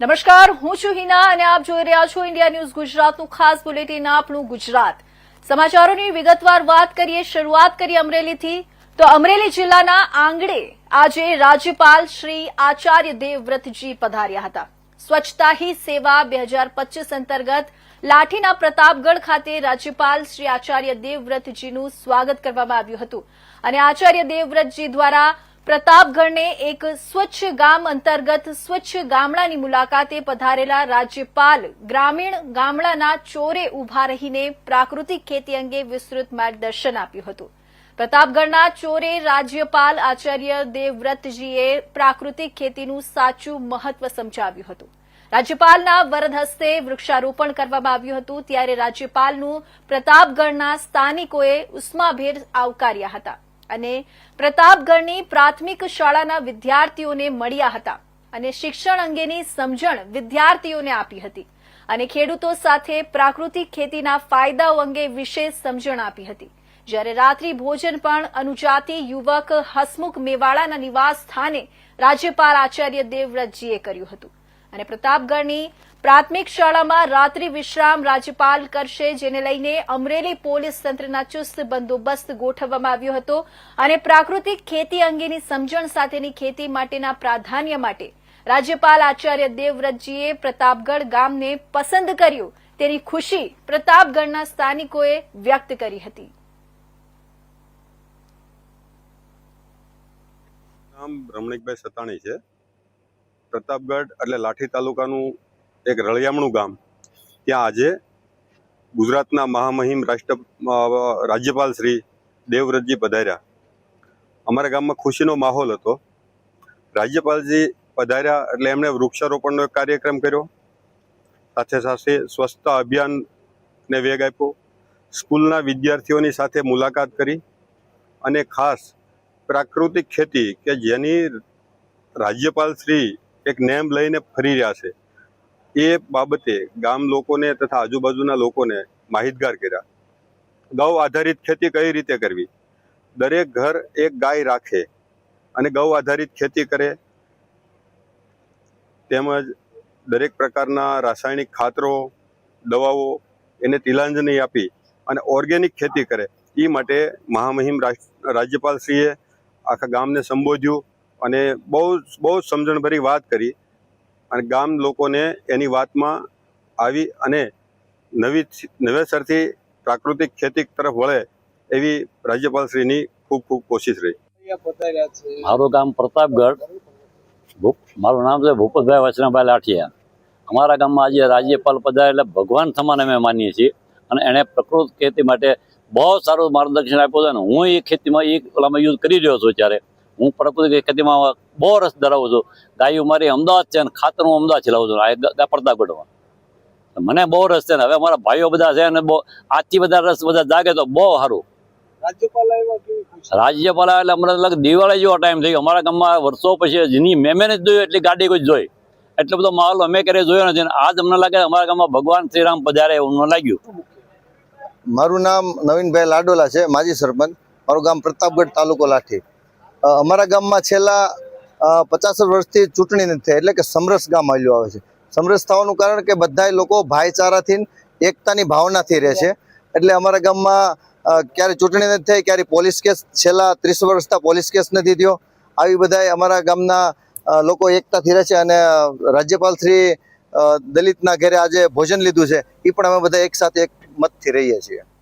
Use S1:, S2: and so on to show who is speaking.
S1: નમસ્કાર, હું છું હિના અને આપ જોઈ રહ્યા છો ઇન્ડિયા ન્યૂઝ ગુજરાતનું ખાસ બુલેટિન આપણું ગુજરાત. સમાચારોની વિગતવાર વાત કરીએ, શરૂઆત કરીએ અમરેલીથી. તો અમરેલી જિલ્લાના આંગણે આજે રાજ્યપાલ શ્રી આચાર્ય દેવવ્રતજી પધાર્યા હતા. સ્વચ્છતા હી સેવા બે અંતર્ગત લાઠીના પ્રતાપગઢ ખાતે રાજ્યપાલ શ્રી આચાર્ય દેવવ્રતજીનું સ્વાગત કરવામાં આવ્યું હતું. અને આચાર્ય દેવવ્રતજી દ્વારા પ્રતાપગઢને એક સ્વચ્છ ગામ અંતર્ગત સ્વચ્છ ગામડાની મુલાકાતે પધારેલા રાજ્યપાલ ગ્રામીણ ગામડાના ચોરે ઊભા રહીને પ્રાકૃતિક ખેતી અંગે વિસ્તૃત માર્ગદર્શન આપ્યું હતું. પ્રતાપગઢના ચોરે રાજ્યપાલ આચાર્ય દેવવ્રતજીએ પ્રાકૃતિક ખેતીનું સાચું મહત્વ સમજાવ્યું હતું. રાજ્યપાલના વરદ હસ્તે વૃક્ષારોપણ કરવામાં આવ્યું હતું, ત્યારે રાજ્યપાલનું પ્રતાપગઢના સ્થાનિકોએ ઉષ્માભેર આવકાર્યા હતા. અને પ્રતાપગઢની પ્રાથમિક શાળાના વિદ્યાર્થીઓને મળ્યા હતા અને શિક્ષણ અંગેની સમજણ વિદ્યાર્થીઓને આપી હતી અને ખેડૂતો સાથે પ્રાકૃતિક ખેતીના ફાયદાઓ અંગે વિશેષ સમજણ આપી હતી. જ્યારે રાત્રિ ભોજન પણ અનુજાતિ યુવક હસમુખ મેવાડાના નિવાસ સ્થાને રાજ્યપાલ આચાર્ય દેવવ્રતજીએ કર્યું હતું. અને પ્રતાપગઢની પ્રાથમિક શાળામાં રાત્રિ વિશ્રામ રાજ્યપાલ કરશે, જેને લઈને અમરેલી પોલીસ તંત્રના ચુસ્ત બંદોબસ્ત ગોઠવવામાં આવ્યો હતો અને પ્રાકૃતિક ખેતી અંગેની સમજણ સાથેની ખેતી માટેના પ્રાધાન્ય માટે રાજ્યપાલ આચાર્ય દેવવ્રતજીએ પ્રતાપગઢ ગામને પસંદ કર્યું. તેની ખુશી પ્રતાપગઢના સ્થાનિકોએ વ્યક્ત કરી હતી.
S2: નામ રમણીકભાઈ સતાણી છે. પ્રતાપગઢ એટલે લાઠી તાલુકાનું એક રળિયામણું ગામ. ત્યાં આજે ગુજરાતના મહામહિમ રાષ્ટ્ર રાજ્યપાલ શ્રી દેવવ્રતજી પધાર્યા. અમારા ગામમાં ખુશીનો માહોલ હતો. રાજ્યપાલજી પધાર્યા એટલે એમણે વૃક્ષારોપણનો એક કાર્યક્રમ કર્યો. સાથે સાથે સ્વચ્છતા અભિયાનને વેગ આપ્યો. સ્કૂલના વિદ્યાર્થીઓની સાથે મુલાકાત કરી અને ખાસ પ્રાકૃતિક ખેતી કે જેની રાજ્યપાલ શ્રી એક નેમ લઈને ફરી રહ્યા છે. એ બાબતે ગામ લોકોને તથા આજુબાજુના લોકોને માહિતગાર કર્યા. ગૌ આધારિત ખેતી કઈ રીતે કરવી? દરેક ઘર એક ગાય રાખે અને ગૌ આધારિત ખેતી કરે. તેમજ દરેક પ્રકારના રાસાયણિક ખાતરો, દવાઓ એને તિલાંજલિ આપી અને ઓર્ગેનિક ખેતી કરે. એ માટે મહામહિમ રાજ- રાજ્યપાલશ્રીએ આખા ગામને સંબોધ્યું. અને બહુ બહુ સમજણભરી વાત કરી. અને ગામ લોકોને એની વાતમાં આવી અને નવી નવેસરથી પ્રાકૃતિક ખેતી તરફ વળે એવી રાજ્યપાલશ્રીની ખૂબ ખૂબ કોશિશ રહી.
S3: મારું ગામ પ્રતાપગઢ. ભૂપ મારું નામ છે ભૂપતભાઈ વચનાભાઈ લાઠિયા. અમારા ગામમાં આજે રાજ્યપાલ પધારે એટલે ભગવાન સમાન અમે માનીએ છીએ. અને એણે પ્રકૃત ખેતી માટે બહુ સારું માર્ગદર્શન આપ્યું છે અને હું એ ખેતીમાં એ ઓલામાં યુઝ કરી રહ્યો છું ત્યારે હું પ્રકૃતિ ખેતીમાં બહુ રસ ધરાવું છું. ગાયું મારી અમદાવાદ છે અને ખાતર હું અમદાવાદ ચલાવું છું. ગ- મને બહુ રસ છે ને હવે અમારા ભાઈઓ બધા છે અને બહુ આજથી બધા રસ બધા જાગે તો બહુ સારું.
S4: રાજ્યપાલ
S3: એટલે અમને લગ દિવાળી જેવો ટાઈમ થઈ અમારા ગામમાં વર્ષો પછી જેની મેં જ જોયું એટલી ગાડી કોઈ જોઈ. એટલો બધો માહોલ અમે ક્યારેય જોયો નથી આજ અમને લાગે અમારા ગામમાં ભગવાન શ્રીરામ પધારે એવું લાગ્યું.
S4: મારું નામ નવીનભાઈ લાડોલા છે માજી સરપંચ. મારું ગામ પ્રતાપગઢ તાલુકો લાઠી. અમારા ગામમાં છેલ્લા પચાસ વર્ષથી ચૂંટણી નથી થઈ, એટલે કે સમરસ ગામ હાલ્યું આવે છે. સમરસ થવાનું કારણ કે બધાય લોકો ભાઈચારાથી એકતાની ભાવનાથી રહે છે. એટલે અમારા ગામમાં ક્યારે ચૂંટણી નથી થઈ, ક્યારે પોલીસ કેસ, છેલ્લા ત્રીસ વર્ષથી પોલીસ કેસ નથી થયો, આવી બધાય અમારા ગામના લોકો એકતાથી રહે છે અને રાજ્યપાલ શ્રી દલિતના ઘરે આજે ભોજન લીધું છે એ પણ અમે બધા એકસાથે એક મતથી રહીએ છીએ.